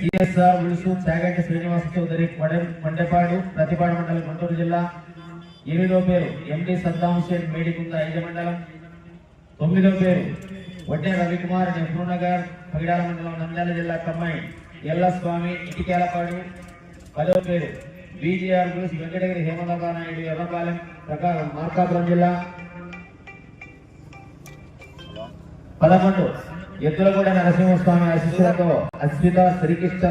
CSR విడుసు త్యాగంటి శ్రీనివాస చౌదరి మండేపాడు ప్రతిపాడు మండలం గుంటూరు జిల్లా. ఎనిమిదో పేరు? ఎండి సద్దాం హుసేన్ మేడికుంద ఐదు మండలం తొమ్మిదో పేరు? వడ్డే రవికుమార్ నెహ్రూనగర్ పగిడాల మండలం నంద్యాల జిల్లా కమ్మాయి. ఎల్లస్వామి ఇటికేలపాడు. పదో పేరు? బీజీఆర్ గురుస్ వెంకటగిరి హేమలతా నాయుడు ఎర్రపాలెం ప్రకారం మార్కాపురం జిల్లా. పదకొండు. ఎద్దులగూడ నరసింహస్వామి ఆశీస్సులతో అశ్విత శ్రీకృష్ణ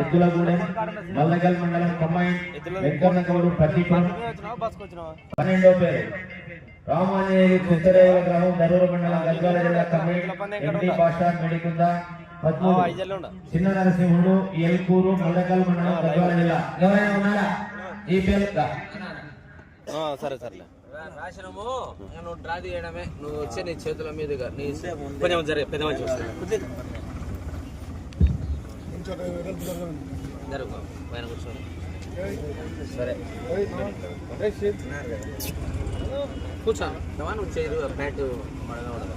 ఎద్దులగూడెం మల్లగల్ మండలం కమ్మాయి వెంకన్న గౌడు పట్టిపం పన్నెండో పేరు. రామాంజనేయులు చిత్తరేవుల గ్రామం దరూరు మండలం గద్వాల జిల్లా కమ్మాయి. ఎండి భాషా మెడికుంద చిన్న నరసింహుడు ఎల్కూరు మల్లగల్ మండలం గద్వాల జిల్లా. ఎవరైనా ఉన్నారా? ఈ పేరు సరే సరేలే. రాసినము. ఇంకా నువ్వు డ్రా తీయడమే. నువ్వు వచ్చే నీ చేతుల మీదుగా నీ కొంచెం జరే పెద్ద మంచి జరుగు పైన కూర్చోండి. సరే. కూర్చో. నువ్వు చేయరు బ్యాట్ మడగా ఉండదు.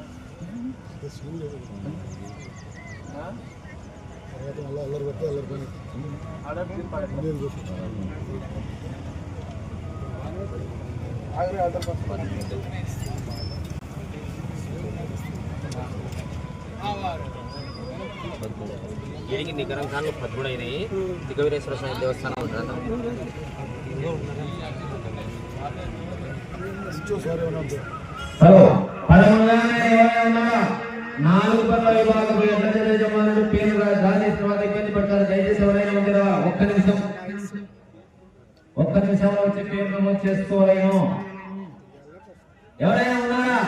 ఏడికి నిగరం కాళ్ళు పద్మూడు అయినాయి దిగవీరేశ్వర స్వామి దేవస్థానం ఉంటుంది హలో పదమూడు ఎవరైనా నాలుగు పనుల విభాగం ఎట్ల యజమానుడు పేరు రా- దాని తర్వాత ఇబ్బంది పడతారు. దయచేసి ఎవరైనా ఉందిరా? ఒక్క నిమిషం. ఒక్క నిమిషంలో వచ్చి పేరు నమోదు చేసుకోలేను ఎవరైనా ఉన్నారా?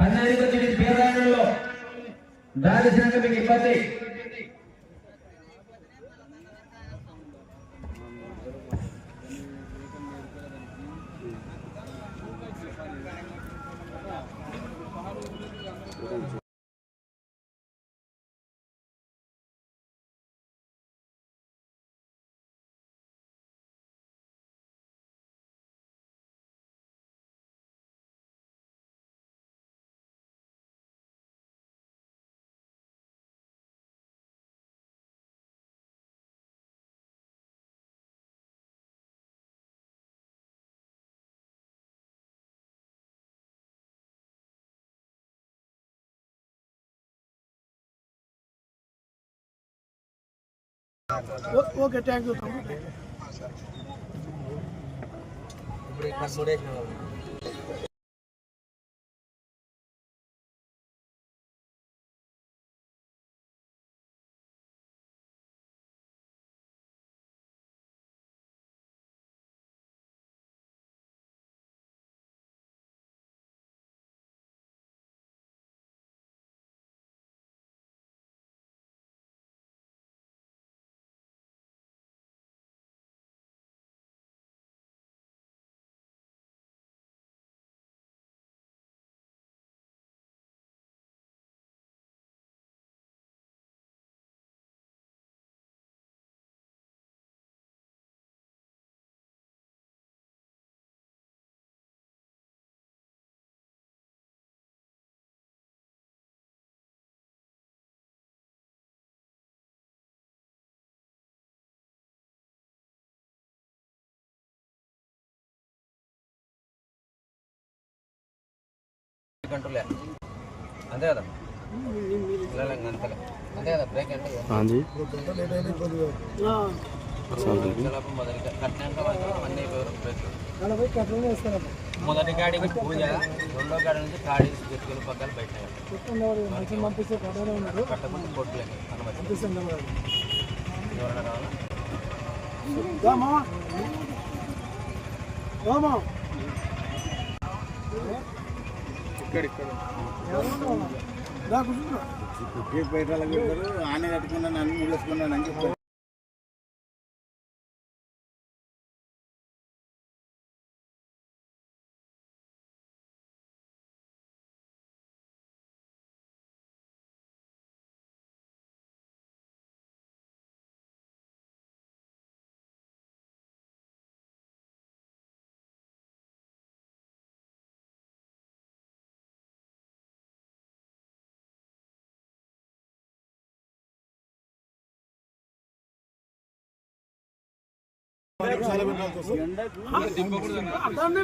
పన్నెండు పేరు రాయడంలో. దాల్చినాక మీకు ఇబ్బంది. ఓకే థ్యాంక్ యూ గంటలే. అంతే కదా? అంతలే. అంతే కదా? బ్రేక్ అంటే మొదటి గాడికి పూజ రెండో గాడి నుంచి కాడి చెట్టులు పక్కన బయట కట్టకుండా కొట్టులేదు ఎవరైనా కావాలా? బయట ఆనే కట్టుకున్నాను అన్ని ముళ్ళేసుకున్నాను అని చెప్తారు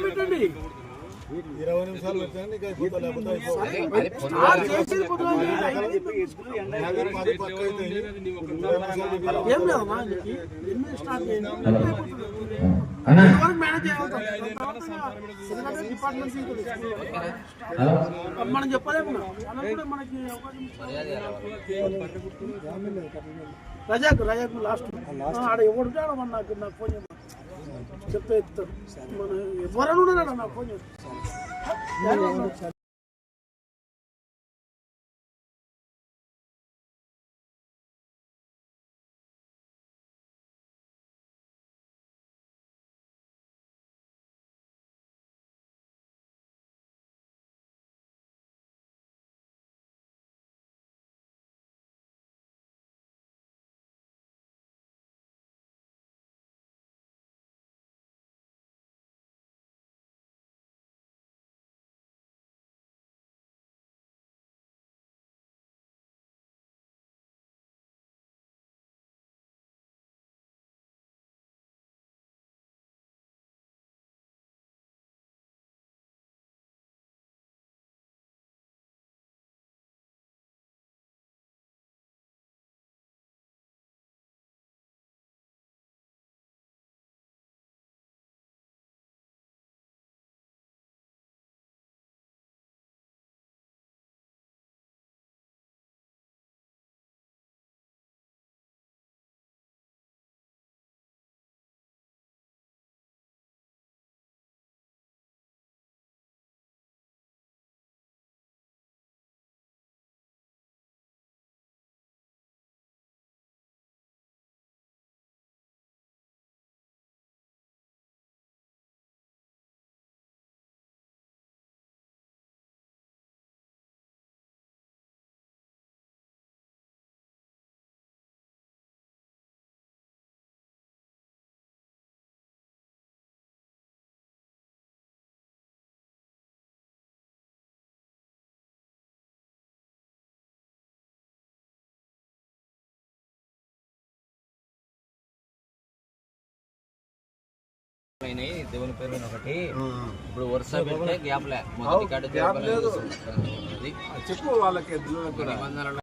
అవుతుంది. ఇరవై నిమిషాలు పెట్టండి. ఏం లేదమ్మా ఎనిమిది మనం చెప్పలేము మనకి రజాక్ రజాక్ లాస్ట్. ఆడ ఎవడు మన నాకు నాకు ఫోన్ చేయమని చెప్తే మన ఎవరైనా ఉన్నాడా నాకు ఫోన్ చేస్తాను దేవుని పేరు ఒకటి. ఇప్పుడు వరుస పెడితే గ్యాప్ లే. మొదటి కాడ దేవుని పేరు ఇది చెప్పు వాళ్ళకి నిబంధనలు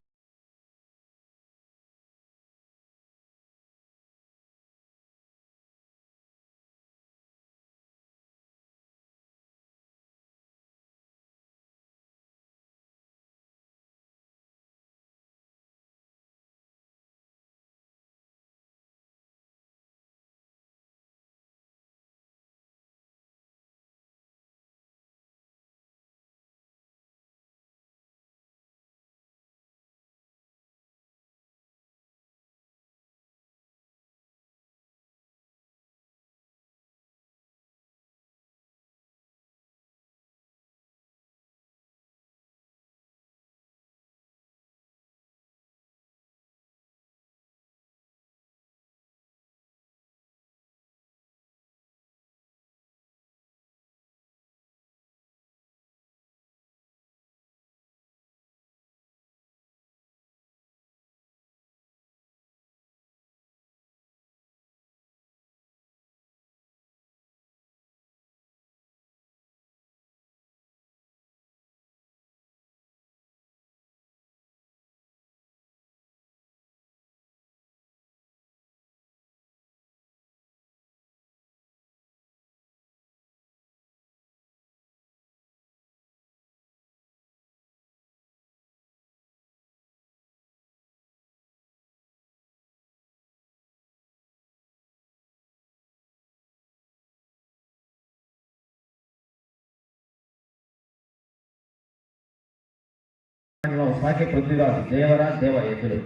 సాకి పృథ్వీరాజ్ దేవరాజ్ దేవ ఎద్దులు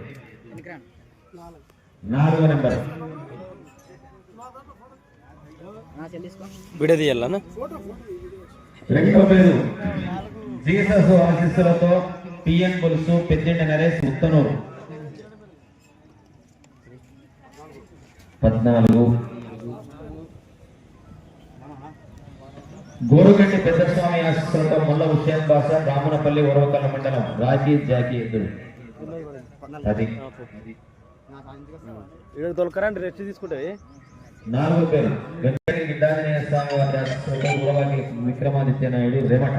నాలుగో నెంబర్. వీడియో తీయాలనా రెండో పేరు జీసస్ ఆశీస్సులతో పిఎన్ బొలుసు పెద్దింటి నరేష్ ముత్తనూరు పద్నాలుగు. గోరుగంటి పెద్దస్వామి ఆశీస్సులతో ముల్ల హుస్సేన్ బాషా రామనపల్లి ఒరవకల్ల మండలం రాజీ జాకీ అది. వీడియో తొలకరండి రెస్ట్ తీసుకుంటే నాలుగో పేరు. వెంకటగిరి గిడ్డాంజనేయ స్వామి వారి గురవాకి విక్రమాదిత్య నాయుడు రేమట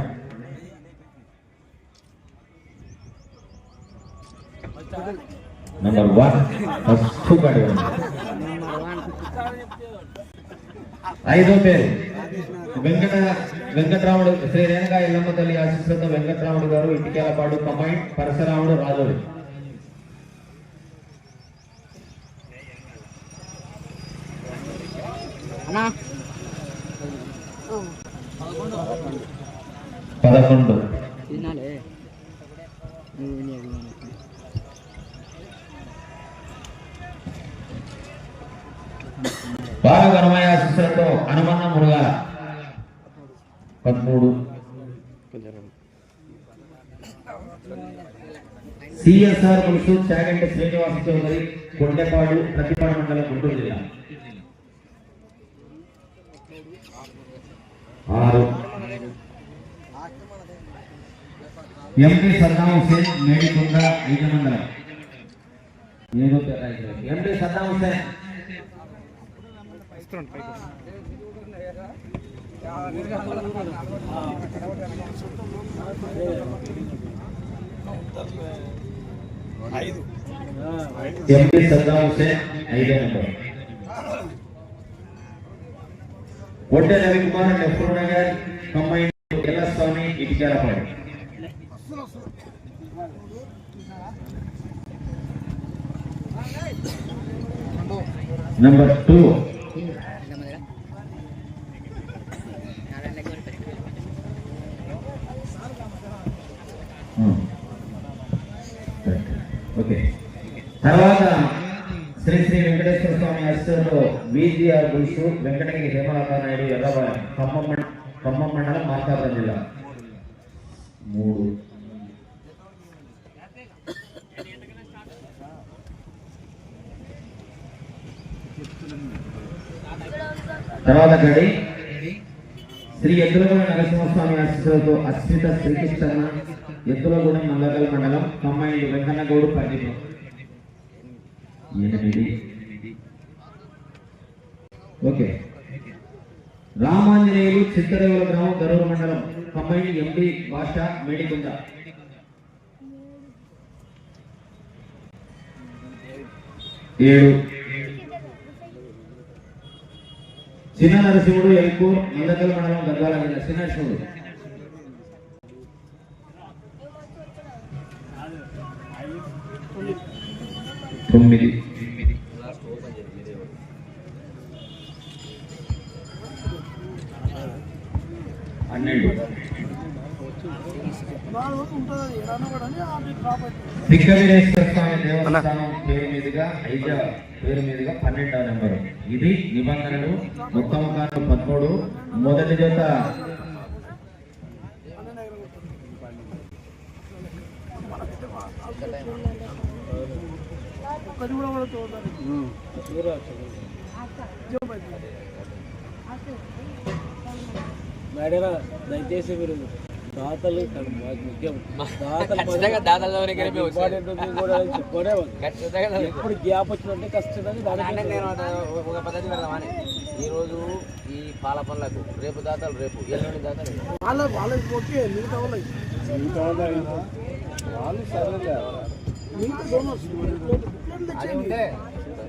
నంబర్ వన్ ఫస్ట్. ఐదో పేరు. వెంకట వెంకటరాముడు శ్రీ రేణుగా ఎల్లమ్మ తల్లి ఆశీస్సులతో వెంకటరాముడు గారు ఇటికేలపాడు కమాండ్ పరశురాముడు రాజోడు. పదకొండు. బాల గణమయ ఆశీస్సులతో హనుమన్న మురుగాల పదమూడు. సిఎస్ఆర్ పులుసు చాగంటి శ్రీనివాస చౌదరి కొండపాడు ప్రతిపాడు మండలం గుంటూరు జిల్లా. ఆరు. ఎంపీ సద్దాం హుసేన్ మేడికొండ ఐదు. మండలం ఏదో ఎంపీ సద్దాం హుసేన్ ఎంపీ సద్దాం హుసేన్ ఐదో number ఒడ్డే Ravikumar Nehru Nagar combine Ellaswamy ఇటికేలపాడు number two okay తర్వాత శ్రీ శ్రీ వెంకటేశ్వర స్వామి ఆశ్రమంలో విజిఆర్ బుల్సు వెంకటగిరి హేమలతానాయుడు ఎర్రబాలెం ఖమ్మం ఖమ్మం మండలం మార్కాపురం జిల్లా. మూడు. తర్వాత గడి. శ్రీ ఎద్దులగూడ నరసింహస్వామి ఆశీస్సులతో అశ్విత శ్రీకృష్ణ ఎద్దులగూడెం నల్లగల్ మండలం కమ్మాయి వెంకన్నగౌడు పండితం ఎనిమిది. ఓకే. రామాంజనేయులు చిత్తరేవుల గ్రామం గరూరు మండలం కంబైన్ ఎండి భాష మేడికుంద ఏడు. చిన్న నరసింహుడు ఎల్కూర్ మందకల్ మండలం గద్వాల జిల్లా చిన్న నరసింహుడు. తొమ్మిది. దేవస్థానం పేరు మీదుగా ఐదో పేరు మీదుగా పన్నెండవ నెంబరు. ఇది నిబంధనలు ఉత్తమ కాలం పదమూడు మొదటి జత. మేడరా దయచేసి మీరు దాతలు ముఖ్యం. దాతలు ఎప్పుడు గ్యాప్ వచ్చినట్టే ఖచ్చితంగా ఒక పద్ధతి పెడదామని ఈరోజు ఈ పాల పనులకు రేపు దాతాలు రేపు ఎల్లుండి దాతాలు. వాళ్ళ వాళ్ళకి ఓకే మిగతా వాళ్ళకి వాళ్ళు సరేలే మిగతా డోనర్స్ బుక్లెట్లు అది తెచ్చేయండి ఉంటే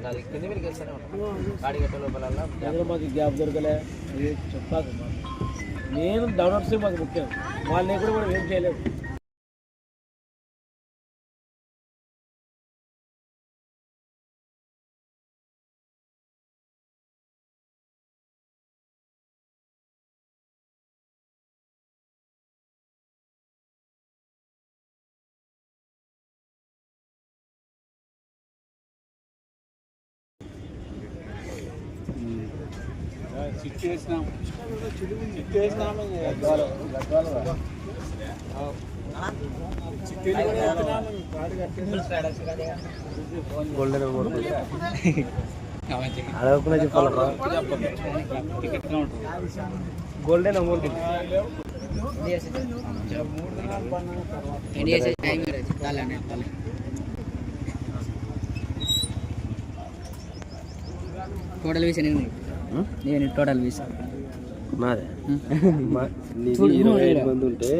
అది కింద ఉంటాం. లోపల గ్యాప్ దొరకలే? మాకు. నేను డౌనర్స్ మాకు ముఖ్యం వాళ్ళని కూడా కూడా ఏం చేయలేము చేయలేదు గోల్డెన్ అమౌంట్ అడగకుండా చెప్పాలి గోల్డెన్ అమౌంట్ టోటల్ వీసా నేను నేను టోటల్ వీసా. మంది ఉంటే